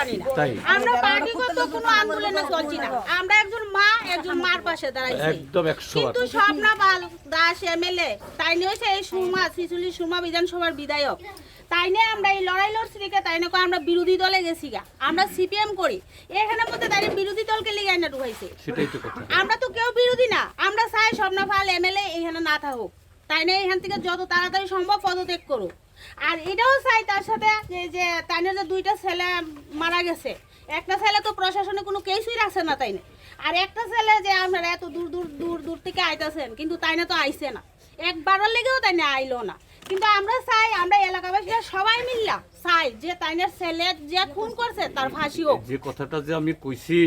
জানি না। আমরা পার্টিগত কোনো আন্দোলনে চলছি না। আমরা একজন মা একজন মার পাশে দাঁড়াইছি। একদম একশো বার। কিন্তু স্বপ্না পাল দাস এমএলএ তাই নিয়ে এই শিশুলি সুরমা বিধানসভার বিধায়ক। তাই নিয়ে আমরা এই লড়াই লড়ছি দেখে তাই নিয়ে আমরা বিরোধী দলে গেছি গা আমরা সিপিএম করি। এখানে মধ্যে তাই বিরোধী দলকে লিগে আইনা ঢুকাইছে। সেটাই তো কথা। আমরা তো কেউ বিরোধী না। আমরা চাই স্বপ্না পাল এমএলএ এখানে না থাকুক। তাই না এখান থেকে যত তাড়াতাড়ি সম্ভব পদত্যাগ করুক। আর এটাও চাই তার সাথে যে যে তাই না যে দুইটা ছেলে মারা গেছে। একটা ছেলে তো প্রশাসনে কোনো কেসই রাখছে না তাই না আর একটা ছেলে যে আপনারা এত দূর দূর দূর দূর থেকে আইতাছেন, কিন্তু তাই না তো আইছে না। একবারের লেগেও তাই না আইলো না। কিন্তু আমরা চাই, আমরা এলাকাবাসীরা সবাই মিললা চাই যে তাইনের ছেলে যে খুন করছে তার ফাঁসি হোক। যে কথাটা যে আমি কইছি,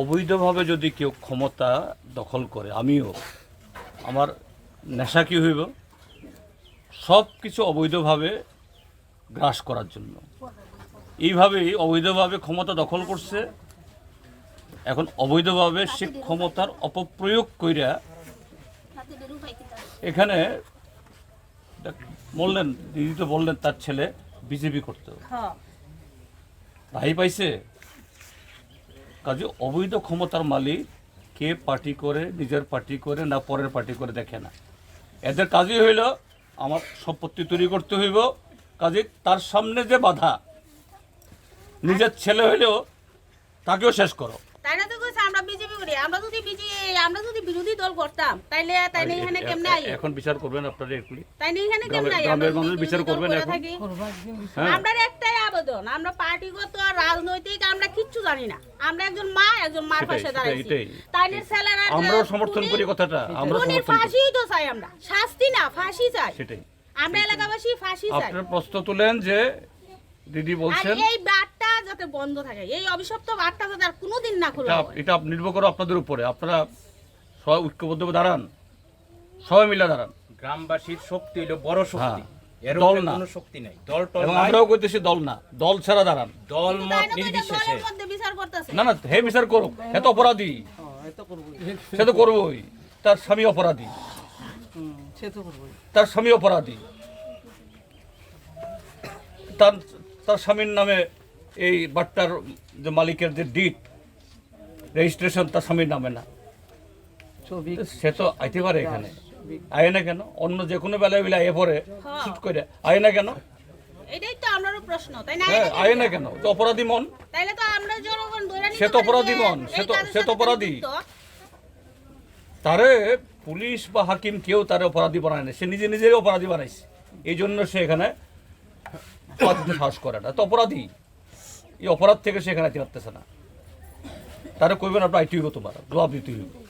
অবৈধভাবে যদি কেউ ক্ষমতা দখল করে, আমিও, আমার নেশা কি হইব? সব কিছু অবৈধভাবে গ্রাস করার জন্য। এইভাবেই অবৈধভাবে ক্ষমতা দখল করছে। এখন অবৈধভাবে সে ক্ষমতার অপপ্রয়োগ কইরা এখানে বললেন দিদি তো বললেন তার ছেলে বিজেপি করতে। হ্যাঁ। ভাই পাইছে? কাজে অবৈধ ক্ষমতার মালিক কে পার্টি করে নিজের পার্টি করে না পরের পার্টি করে দেখে না। এদের কাজই হইল আমার সম্পত্তি তৈরি করতে হইব। কাজে তার সামনে যে বাধা, নিজের ছেলে হইলেও তাকেও শেষ করো তাই না তো কইছে আমরা বিজেপি করি আমরা যদি আমরা যদি বিরোধী দল করতাম তাইলে তাইলে এখানে কেমনে আই? এখন বিচার করবেন আপনারা তাইলে এখানে কেমনে আই? গ্রামের আমরা মানুষ বিচার করবেন এখন? হ্যাঁ। আমরা একটাই আবেদন আমরা পার্টিগত আর রাজনৈতিক আমরা কিচ্ছু জানি না। আমরা একজন মা একজন মার পাশে দাঁড়াইছি। যে আমরাও সমর্থন করি কথাটা আমরা সমর্থন ফাঁসি তো চাই আমরা। শাস্তি না ফাঁসি চাই। সেটাই। আমরা এলাকাবাসী ফাঁসি চাই। আপনার প্রশ্ন তুলেন যে দিদি বলছেন এই যাতে বন্ধ থাকে। এই অভিশপ্ত বারটা যাতে আর কোনোদিন না খোলা এটা হয়। এটা নির্ভর করে আপনাদের উপরে। আপনারা সবাই ঐক্যবদ্ধ দাঁড়ান। সবাই মিলে দাঁড়ান। গ্রামবাসীর শক্তি হলো বড় শক্তি। হ্যাঁ। এর দল উপরে না। কোনো শক্তি নাই। দল টল এবং নাই, আমরাও করতেছি দল না। দল ছাড়া দাঁড়ান। দল কিন্তু মত না তো নির্বিশেষে। দলের মধ্যে বিচার করতেছে। না না হে বিচার করুক। হে তো অপরাধী। সে তো করবোই। তার স্বামী অপরাধী। তার স্বামী অপরাধী। তার তার স্বামীর নামে এই বাট্টার যে মালিকের যে ডিট রেজিস্ট্রেশন তার স্বামীর নামে না। সে তো আইতে পারে এখানে। আয় না কেন? অন্য যে কোনো বেলায় বেলা এ পরে শুট করে। আয় না কেন? এটাই তো আমারও প্রশ্ন তাই না? হ্যাঁ আয় না কেন? তো অপরাধী মন। তাইলে তো আমরা জনগণ ধরে সে তো অপরাধী মন, সে তো- সে তো অপরাধী। তারে পুলিশ বা হাকিম কেউ তারে অপরাধী বানায় না। সে নিজে নিজেই অপরাধী বানাইছে। এই জন্য সে এখানে সাহস করে না। তো অপরাধী। এই অপরাধ থেকে সে এখানে আইতে পারতেছে না। তারা কইবেন আপনার আইটি হইব তোমার। জবাব দিতে হইব।